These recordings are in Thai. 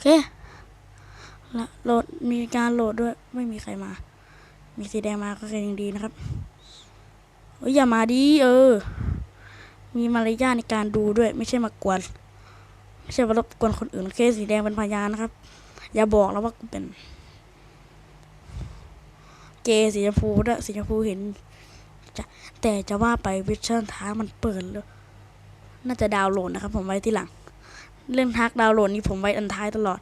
เคละโหลดมีการโหลดด้วยไม่มีใครมา มีสีแดงมาก็ยังดีนะครับเอ้ยอย่ามาดิเออ มีมารยาทในการดูด้วย ไม่ใช่มากวน ไม่ใช่มารบกวนคนอื่นโอเคสีแดงเป็นพยานนะครับ อย่าบอกแล้วว่ากูเป็น เกสีชมพูด้วยสีชมพูเห็นจะแต่จะว่าไปวิชั่นท้ามันเปิดแล้วน่าจะดาวน์โหลดนะครับ ผมไว้ที่หลัง เรื่องทักดาวน์โหลดนี่ผมไว้อันท้ายตลอด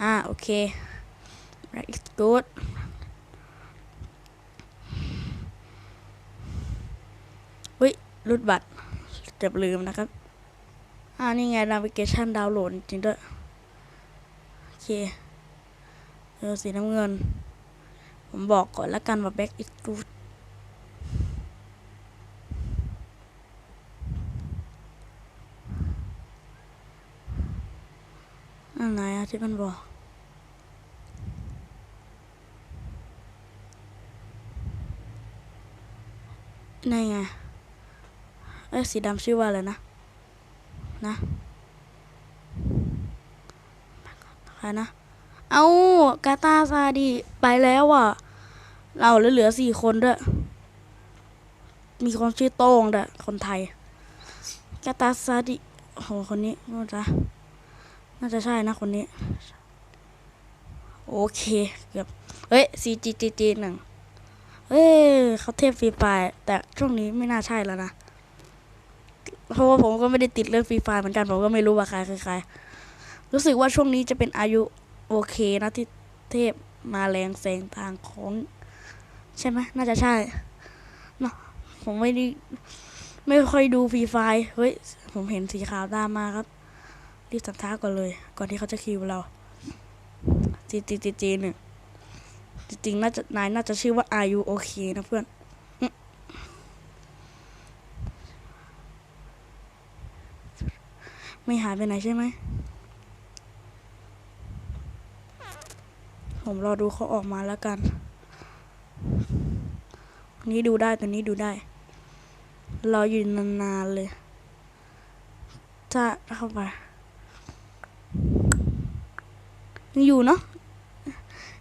อ่า โอเค right it's good เฮ้ยรุดบัตรเกือบลืมนะครับ อ่า นี่ไง navigation ดาวน์โหลดจริงด้วย โอเคเออสีน้ำเงิน ผมบอกก่อนแล้วกันว่า back is good อันไหนอะที่มันบอกในไง เอ้สีดำชื่อว่าอะไรนะ นะใครนะ เอากาตาซาดีไปแล้วอะ เราเหลือเหลือสี่คนด้วย มีคนชื่อโต้งด้วยคนไทยกาตาซาดีโอ้โหคนนี้น่าจะ น่าจะใช่นะคนนี้ โอเคเกือบเฮ้ย CGGG หนึ่งเฮ้ยเขาเทพฟรีไฟร์แต่ช่วงนี้ไม่น่าใช่แล้วนะเพราะว่าผมก็ไม่ได้ติดเรื่องฟรีไฟร์เหมือนกันผมก็ไม่รู้ว่าใครคือใครรู้สึกว่าช่วงนี้จะเป็นอายุโอเคนะที่เทพมาแรงแซงทางของ ใช่ไหมน่าจะใช่เนาะผมไม่ได้ไม่ค่อยดูฟรีไฟร์เฮ้ย ผมเห็นสีขาวตามมาครับ รีบสัมท้าก่อนเลย ก่อนที่เขาจะคิวเราจีจีจีจีหนึ่งจริงๆน่าจะนายน่าจะชื่อว่าอายุโอเคนะเพื่อนไม่หายไปไหนใช่ไหม ผมรอดูเขาออกมาแล้วกัน นี้ดูได้ตัวนี้ดูได้ รออยู่นานๆเลยถ้าเข้าไป ยัง อยู่เนาะ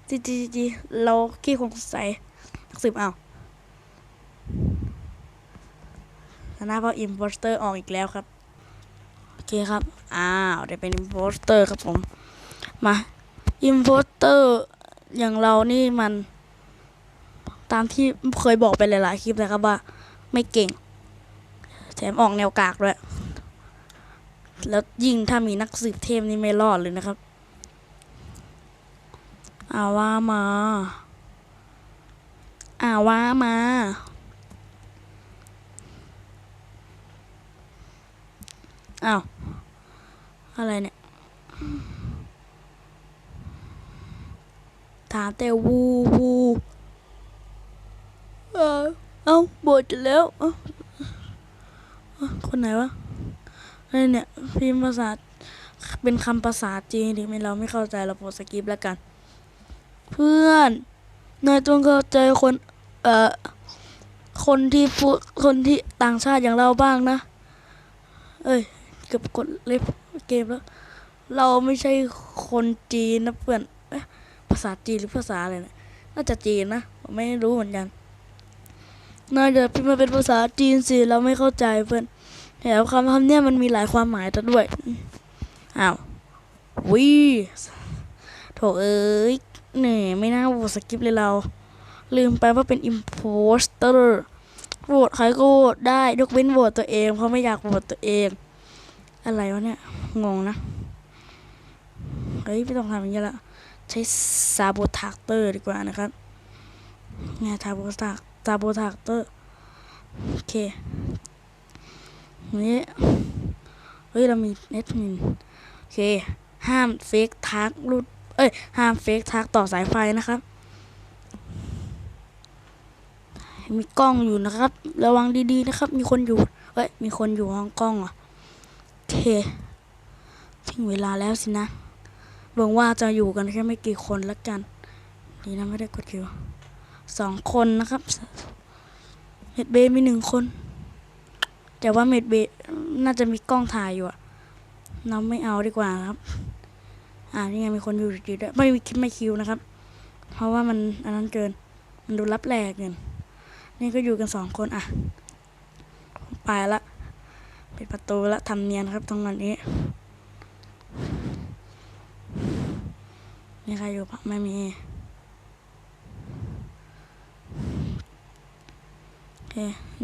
จีจีจีเราขี้คงใส่นักสืบเอาชนะเพราะอิมโพสเตอร์ออกอีกแล้วครับ โอเคครับ อ้าวได้เป็นอิมโพสเตอร์ครับผม มาอิมโพสเตอร์อย่างเรานี่มัน ตามที่เคยบอกไปหลายๆคลิปเลยครับว่า ไม่เก่ง แถมออกแนวกากด้วย แล้วยิ่งถ้ามีนักสืบเทพนี่ไม่รอดเลยนะครับ อาว่ามาอาว่ามาอ้าวอะไรเนี่ยถามแต่วูวูเออเอ้าบทจะแล้วเอ้าคนไหนวะอะไรเนี่ยพิมพ์ภาษาเป็นคำภาษาจีนที่ไม่เราไม่เข้าใจเราโพสต์สกิปแล้วกัน เพื่อนนายจงเข้าใจคนเอ่อคนที่พูดคนที่ต่างชาติอย่างเราบ้างนะ เอ้ยเกือบกดเล็บเกมแล้ว เราไม่ใช่คนจีนนะเพื่อนภาษาจีนหรือภาษาอะไรเนี่ยน่าจะจีนนะผมไม่รู้เหมือนกันนายเดี๋ยวพิมพ์มาเป็นภาษาจีนสิเราไม่เข้าใจเพื่อนแถมคำคำเนี้ยมันมีหลายความหมายซะด้วยอ้าววิโถเอ้ย เหนื่อยไม่น่าโหวตสกิปเลยเรา ลืมไปว่าเป็นอิมโพสเตอร์โหวตใครก็โหวตได้ยกเว้นโหวตตัวเอง เพราะไม่อยากโหวตตัวเอง อะไรวะเนี่ย งงนะ เฮ้ย ไม่ต้องทำอย่างนี้ละ ใช้ซาโบทากเตอร์ดีกว่านะครับไงซาโบทากซาโบทากเตอร์ โอเค นี่ เฮ้ย เรามีเน็ตมิน โอเค ห้ามเฟกทักรุด เอ้ยห้ามเฟกทักต่อสายไฟนะครับ มีกล้องอยู่นะครับ ระวังดีๆนะครับ มีคนอยู่เอ้ยมีคนอยู่ห้องกล้องอะเคถึงเวลาแล้วสินะหวังว่าจะอยู่กันแค่ไม่กี่คนแล้วกันดีนะไม่ได้กดคิวสองคนนะครับเมดเบย์มีหนึ่งคน แต่ว่าเมดเบย์น่าจะมีกล้องถ่ายอยู่อะเราไม่เอาดีกว่าครับ อ่านี่ไงมีคนอยู่อยู่ด้วยไม่มีคิวไม่คิวนะครับ เพราะว่ามันอันนั้นเกิน มันดูรับแรกเกินนี่ก็อยู่กันสองคนอะ ไปละปิดประตูละทำเนียนครับตรงนั้นนี้มีใครอยู่ปะไม่มีโอเค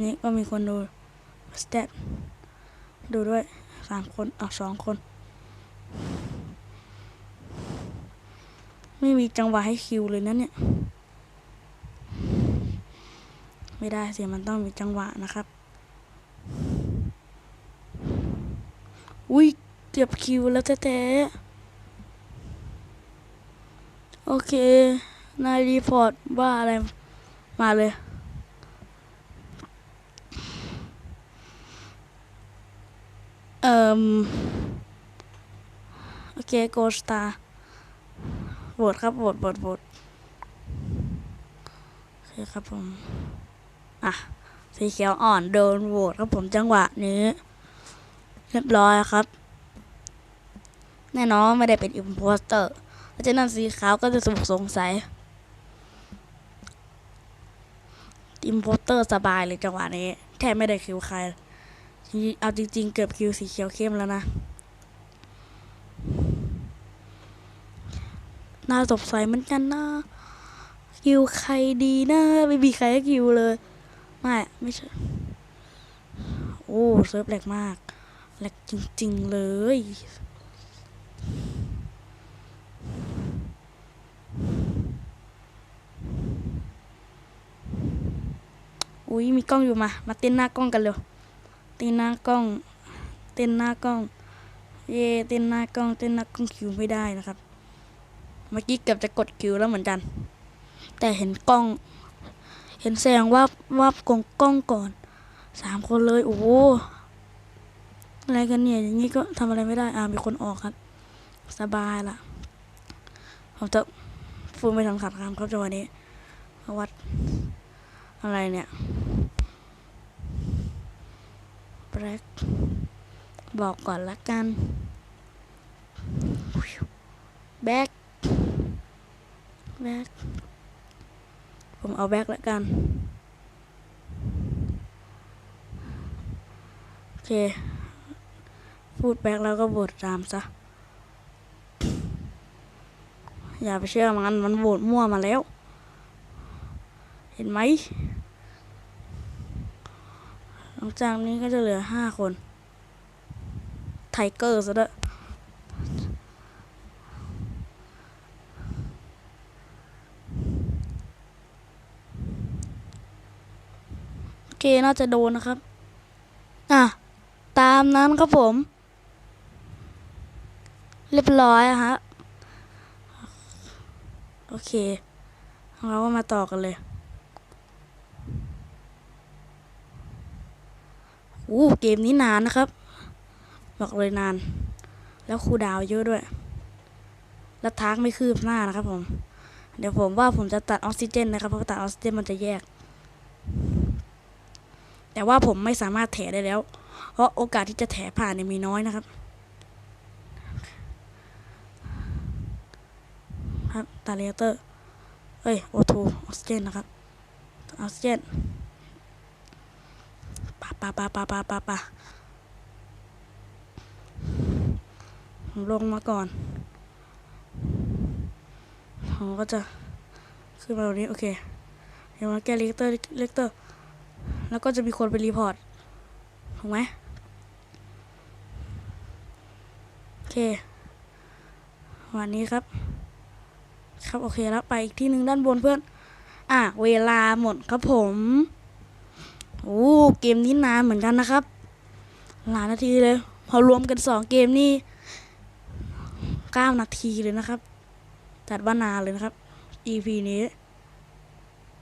นี่ก็มีคนดูสเตตดูด้วยสามคนเอาสองคน ไม่มีจังหวะให้คิวเลยนะเนี่ย ไม่ได้สิมันต้องมีจังหวะนะครับ อุ้ยเกือบคิวแล้วแท้ๆโอเคนายรีพอร์ตว่าอะไรมาเลยเอ่มโอเคโกสตา โหวตครับโหวตโหวตโหวตโอเคครับผม อะ สีเขียวอ่อนโดนโหวตครับผมจังหวะนี้ เรียบร้อยครับ แน่นอนไม่ได้เป็นอิมโพสเตอร์เพราะฉะนั้นสีขาวก็จะถูกสงสัยอิมโพสเตอร์สบายเลยจังหวะนี้ แทบไม่ได้คิวใคร เอาจริง ๆ เกือบคิวสีเขียวเข้มแล้วนะ น่าสงสัยเหมือนกันนะคิวใครดีนะไม่มีใครให้คิวเลย ไม่ไม่ใช่ โอ้เซิร์ฟแหลกมากแหลกจริง ๆ เลยอุ้ยมีกล้องอยู่มา มาเต้นหน้ากล้องกันเร็ว เต้นหน้ากล้อง เต้นหน้ากล้อง เย่เต้นหน้ากล้อง เต้นหน้ากล้องคิวไม่ได้นะครับ เมื่อกี้เกือบจะกดคิวแล้วเหมือนกัน แต่เห็นกล้อง เห็นแสงว่าว่ากงกล้องก่อนสามคนเลย โอ้โหอะไรกันเนี่ย อย่างนี้ก็ทำอะไรไม่ได้อ่ามีคนออกครับ สบายละผมจะฟูไม่ทำขัดคำครับจังหวะนี้วัดอะไรเนี่ยแบล็กบอกก่อนละกันแบ็กแบ็กผม เอาแบ็กละกัน โอเค พูดแบ็กแล้วก็บทตามซะ อย่าไปเชื่อมันมันโหวตมั่วมาแล้ว เห็นไหม หลังจากนี้ก็จะเหลือห้าคน ไทเกอร์ซะด้วยโอเค น่าจะโดนนะครับ อะ ตามนั้นครับผม เรียบร้อยฮะ โอเค เราก็มาต่อกันเลยอู้เกมนี้นานนะครับ บอกเลยนาน แล้วครูดาวเยอะด้วย แล้วทากไม่คืบหน้านะครับผม เดี๋ยวผมว่าผมจะตัดออกซิเจนนะครับ เพราะตัดออกซิเจนมันจะแยก แต่ว่าผมไม่สามารถแถได้แล้ว เพราะโอกาสที่จะแถผ่านเนี่ยมีน้อยนะครับ ครับตาเลเตอร์เอ้ยโอทูออกซิเจนนะครับออกซิเจนปะปะปะปะปะปะปะลงมาก่อนผมก็จะขึ้นมาตรงนี้ โอเค เดี๋ยวมาแก้เลเตอร์เลเตอร์ แล้วก็จะมีคนไปรีพอร์ต ถูกไหมโอเควันนี้ครับ ครับโอเคแล้วไปอีกที่หนึ่งด้านบนเพื่อน อะ เวลาหมดครับผมโอ้เกมนี้นานเหมือนกันนะครับ หลายนาทีเลย พอรวมกันสองเกมนี่เก้านาทีเลยนะครับ จัดว่านานเลยนะครับ EP นี้